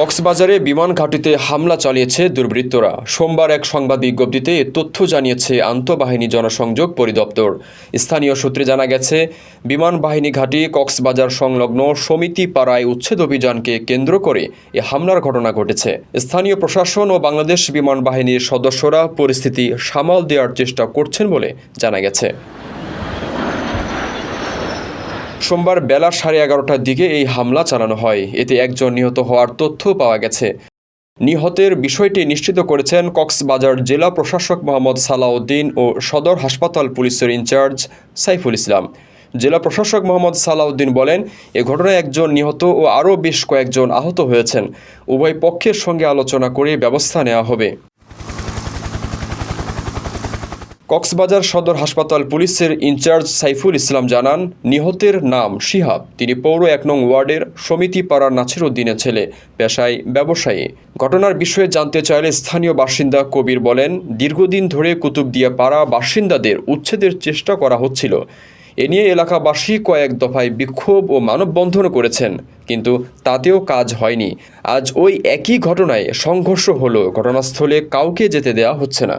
কক্সবাজারে বিমান ঘাঁটিতে হামলা চালিয়েছে দুর্বৃত্তরা। সোমবার এক সংবাদ বিজ্ঞপ্তিতে এ তথ্য জানিয়েছে আন্তঃবাহিনী জনসংযোগ পরিদপ্তর। স্থানীয় সূত্রে জানা গেছে, বিমান বাহিনী ঘাঁটি কক্সবাজার সংলগ্ন সমিতি পাড়ায় উচ্ছেদ অভিযানকে কেন্দ্র করে এ হামলার ঘটনা ঘটেছে। স্থানীয় প্রশাসন ও বাংলাদেশ বিমান বাহিনীর সদস্যরা পরিস্থিতি সামাল দেওয়ার চেষ্টা করছেন বলে জানা গেছে। সোমবার বেলা সাড়ে এগারোটার দিকে এই হামলা চালানো হয়। এতে একজন নিহত হওয়ার তথ্য পাওয়া গেছে। নিহতের বিষয়টি নিশ্চিত করেছেন কক্সবাজার জেলা প্রশাসক মোহাম্মদ সালাউদ্দিন ও সদর হাসপাতাল পুলিশের ইনচার্জ সাইফুল ইসলাম। জেলা প্রশাসক মোহাম্মদ সালাউদ্দিন বলেন, এ ঘটনায় একজন নিহত ও আরও বেশ কয়েকজন আহত হয়েছেন। উভয় পক্ষের সঙ্গে আলোচনা করে ব্যবস্থা নেওয়া হবে। কক্সবাজার সদর হাসপাতাল পুলিশের ইনচার্জ সাইফুল ইসলাম জানান, নিহতের নাম শিহাব। তিনি পৌর এক নং ওয়ার্ডের সমিতি পাড়ার নাছির উদ্দিনের ছেলে। পেশায় ব্যবসায়ী। ঘটনার বিষয়ে জানতে চাইলে স্থানীয় বাসিন্দা কবির বলেন, দীর্ঘদিন ধরে কুতুবদিয়া পাড়া বাসিন্দাদের উচ্ছেদের চেষ্টা করা হচ্ছিল। এ নিয়ে এলাকাবাসী কয়েক দফায় বিক্ষোভ ও মানববন্ধন করেছেন, কিন্তু তাতেও কাজ হয়নি। আজ ওই একই ঘটনায় সংঘর্ষ হলো ঘটনাস্থলে কাউকে যেতে দেওয়া হচ্ছে না।